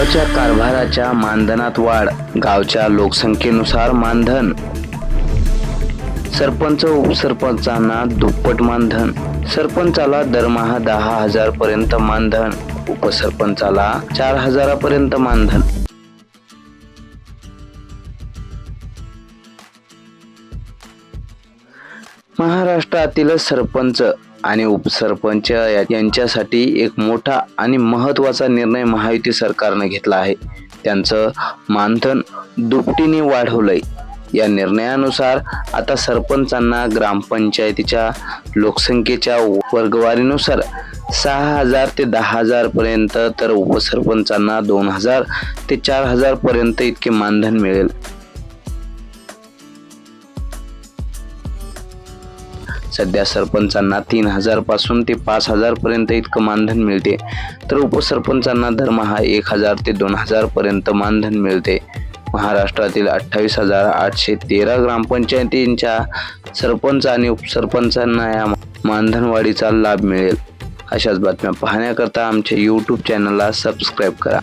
गावच्या कारभाराच्या मानधनात वाढ गावच्या लोकसंख्येनुसार मानधन. सरपंच उपसरपंचांना दुप्पट मानधन. सरपंचाला दरमहा दहा हजार पर्यंत मानधन. उपसरपंचाला चार हजारापर्यंत मानधन. महाराष्ट्रातील सरपंच आणि उपसरपंच या- यांच्यासाठी एक मोठा आणि महत्त्वाचा निर्णय महायुती सरकारनं घेतला आहे. त्यांचं मानधन दुपटीने वाढवलंय. या निर्णयानुसार आता सरपंचांना ग्रामपंचायतीच्या लोकसंख्येच्या वर्गवारीनुसार सहा हजार ते दहा हजार पर्यंत तर उपसरपंचांना दोन हजार ते चार हजार पर्यंत इतके मानधन मिळेल. सध्या सरपंचांना तीन हजारपासून ते पाच हजार पर्यंत इतकं मानधन मिळते. तर उपसरपंचांना दरमहा एक हजार ते दोन हजार पर्यंत मानधन मिळते. महाराष्ट्रातील अठ्ठावीस हजार आठशे तेरा ग्रामपंचायतींच्या सरपंच आणि उपसरपंचांना या मानधनवाढीचा लाभ मिळेल. अशाच बातम्या पाहण्याकरता आमच्या यूट्यूब चॅनलला सबस्क्राईब करा.